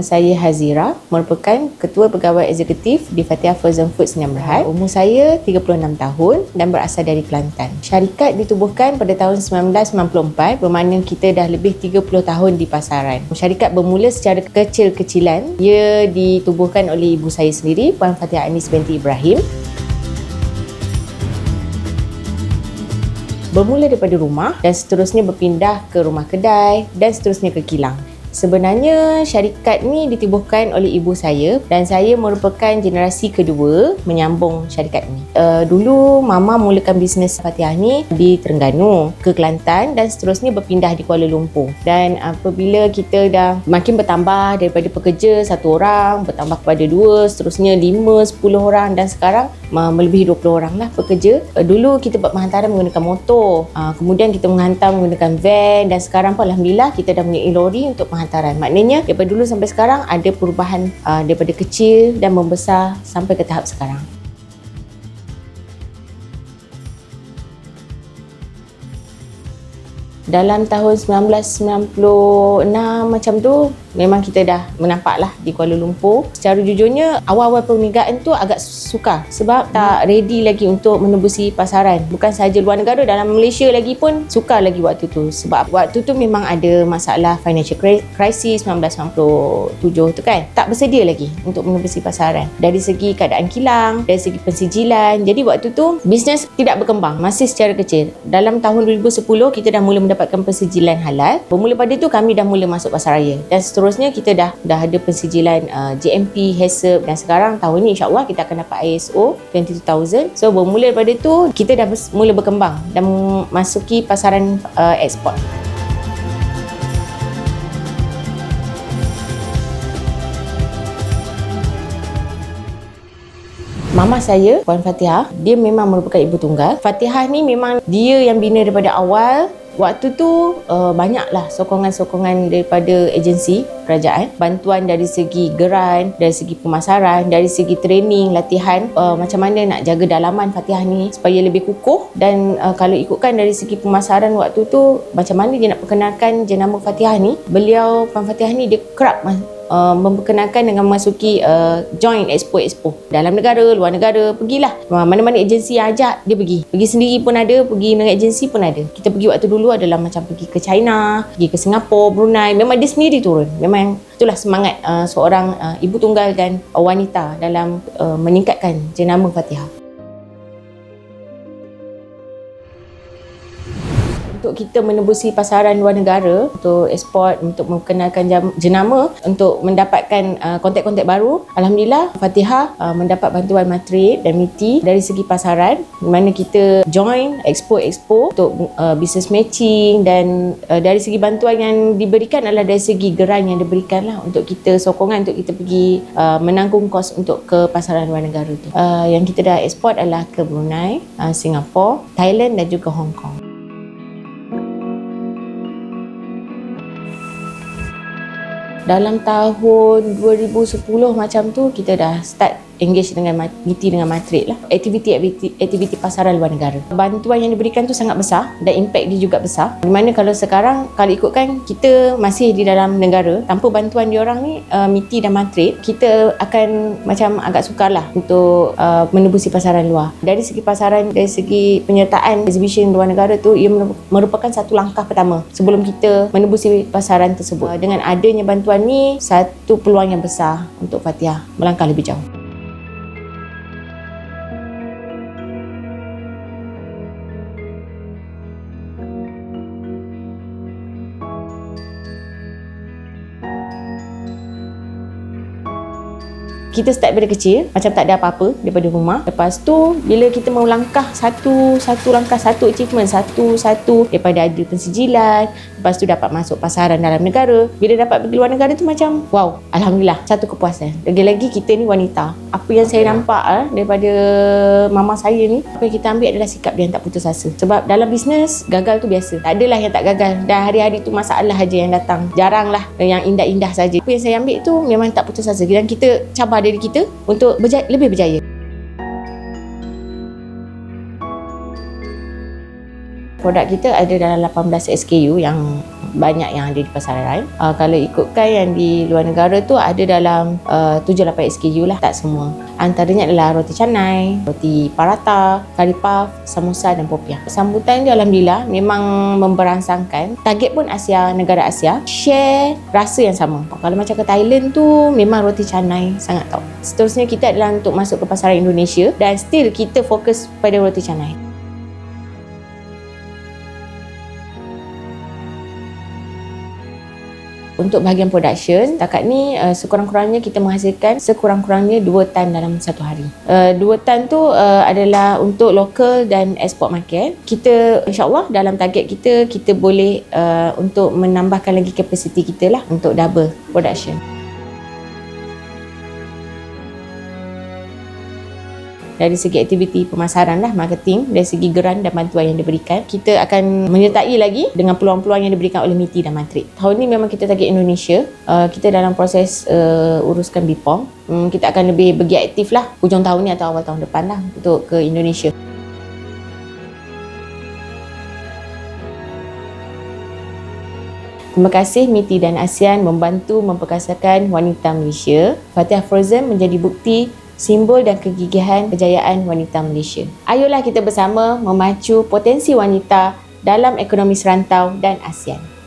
Nama saya Hazira, merupakan Ketua Pegawai Eksekutif di Fatihah Frozen Food Sdn Bhd. Umur saya 36 tahun dan berasal dari Kelantan. Syarikat ditubuhkan pada tahun 1994 bermakna kita dah lebih 30 tahun di pasaran. Syarikat bermula secara kecil-kecilan. Ia ditubuhkan oleh ibu saya sendiri, Puan Fatihah Anis binti Ibrahim. Bermula daripada rumah dan seterusnya berpindah ke rumah kedai dan seterusnya ke kilang. Sebenarnya syarikat ni ditibuhkan oleh ibu saya dan saya merupakan generasi kedua menyambung syarikat ni. Uh, dulu mama mulakan bisnes Fatihah ni di Terengganu ke Kelantan dan seterusnya berpindah di Kuala Lumpur. Dan apabila kita dah makin bertambah daripada pekerja satu orang bertambah kepada dua, seterusnya lima, sepuluh orang dan sekarang uh, melebihi 20 orang lah pekerja. Uh, dulu kita buat penghantaran menggunakan motor, uh, kemudian kita menghantar menggunakan van dan sekarang pun Alhamdulillah kita dah punya lori untuk penghantaran. Maknanya daripada dulu sampai sekarang ada perubahan uh, daripada kecil dan membesar sampai ke tahap sekarang. Dalam tahun 1996 macam tu memang kita dah menampak lah di Kuala Lumpur. Secara jujurnya, awal-awal perniagaan tu agak sukar sebab tak ready lagi untuk menembusi pasaran. Bukan sahaja luar negara, dalam Malaysia lagi pun sukar lagi waktu tu. Sebab waktu tu memang ada masalah financial crisis 1997 tu kan. Tak bersedia lagi untuk menembusi pasaran. Dari segi keadaan kilang, dari segi pensijilan. Jadi waktu tu, bisnes tidak berkembang. Masih secara kecil. Dalam tahun 2010, kita dah mula mendapatkan pensijilan halal. Bermula pada tu, kami dah mula masuk pasaraya. Dan seterusnya kita dah dah ada pensijilan uh, GMP, HACCP dan sekarang tahun ni insyaAllah kita akan dapat ISO 22000 so bermula daripada tu kita dah mula berkembang dan masuki pasaran uh, ekspor Mama saya, Puan Fatihah, dia memang merupakan ibu tunggal. Fatihah ni memang dia yang bina daripada awal Waktu tu uh, banyaklah sokongan-sokongan daripada agensi kerajaan, bantuan dari segi geran, dari segi pemasaran, dari segi training, latihan uh, macam mana nak jaga dalaman Fatihah ni supaya lebih kukuh. Dan uh, kalau ikutkan dari segi pemasaran waktu tu macam mana dia nak perkenalkan jenama Fatihah ni, beliau Puan Fatihah ni dia kerap uh, memperkenalkan dengan memasuki uh, join expo-expo dalam negara, luar negara, pergilah. Uh, mana-mana agensi yang ajak dia pergi. Pergi sendiri pun ada, pergi dengan agensi pun ada. Kita pergi waktu dulu adalah macam pergi ke China pergi ke Singapura, Brunei. Memang dia sendiri turun. Memang itulah semangat uh, seorang uh, ibu tunggal dan uh, wanita dalam uh, meningkatkan jenama Fatihah untuk kita menembusi pasaran luar negara untuk ekspor untuk memperkenalkan jenama untuk mendapatkan uh, kontak-kontak baru Alhamdulillah Fatihah uh, mendapat bantuan matrik dan MITI dari segi pasaran di mana kita join expo-expo untuk uh, business matching dan dari segi bantuan yang diberikan adalah dari segi geran yang diberikan lah untuk kita sokongan untuk kita pergi menanggung kos untuk ke pasaran luar negara tu. Yang kita dah ekspor adalah ke Brunei, Singapura, Thailand dan juga Hong Kong. Dalam tahun 2010 macam tu kita dah start engage dengan MITI dengan matrik lah. Aktiviti-aktiviti aktiviti pasaran luar negara. Bantuan yang diberikan tu sangat besar dan impact dia juga besar. Di mana kalau sekarang kalau ikutkan kita masih di dalam negara tanpa bantuan diorang ni uh, MITI dan matrik kita akan macam agak sukar lah untuk uh, menembusi pasaran luar. Dari segi pasaran dari segi penyertaan exhibition luar negara tu ia merupakan satu langkah pertama sebelum kita menembusi pasaran tersebut. Uh, dengan adanya bantuan ni satu peluang yang besar untuk Fatihah melangkah lebih jauh kita start dari kecil macam tak ada apa-apa daripada rumah. Lepas tu bila kita mau langkah satu satu langkah satu achievement satu satu daripada ada pensijilan lepas tu dapat masuk pasaran dalam negara. Bila dapat pergi luar negara tu macam wow Alhamdulillah satu kepuasan. Lagi-lagi kita ni wanita. Apa yang saya nampak eh, daripada mama saya ni apa yang kita ambil adalah sikap dia yang tak putus asa. Sebab dalam bisnes gagal tu biasa. Tak adalah yang tak gagal. Dah hari-hari tu masalah aja yang datang. Jarang lah yang indah-indah saja. Apa yang saya ambil tu memang tak putus asa. Dan kita cabar diri kita untuk berjaya, lebih berjaya. Produk kita ada dalam 18 SKU yang banyak yang ada di pasaran. Uh, kalau ikutkan yang di luar negara tu ada dalam uh, 7-8 SKU lah, tak semua. Antaranya adalah roti canai, roti parata, kari puff, samosa dan popiah. Sambutan dia Alhamdulillah memang memberangsangkan. Target pun Asia, negara Asia, share rasa yang sama. Kalau macam ke Thailand tu memang roti canai sangat top. Seterusnya kita adalah untuk masuk ke pasaran Indonesia dan still kita fokus pada roti canai. Untuk bahagian production, takat ni uh, sekurang-kurangnya kita menghasilkan sekurang-kurangnya 2 tan dalam satu hari. Uh, 2 tan tu uh, adalah untuk local dan export market. Kita insyaAllah dalam target kita, kita boleh uh, untuk menambahkan lagi kapasiti kita lah untuk double production. Dari segi aktiviti pemasaran lah, marketing, dari segi geran dan bantuan yang diberikan. Kita akan menyertai lagi dengan peluang-peluang yang diberikan oleh MITI dan Mantrik. Tahun ni memang kita target Indonesia. Uh, kita dalam proses uh, uruskan BPOM. Um, kita akan lebih bergiat aktif lah hujung tahun ni atau awal tahun depan lah untuk ke Indonesia. Terima kasih MITI dan ASEAN membantu memperkasakan wanita Malaysia. Fatihah Frozen menjadi bukti simbol dan kegigihan kejayaan wanita Malaysia. Ayolah kita bersama memacu potensi wanita dalam ekonomi serantau dan ASEAN.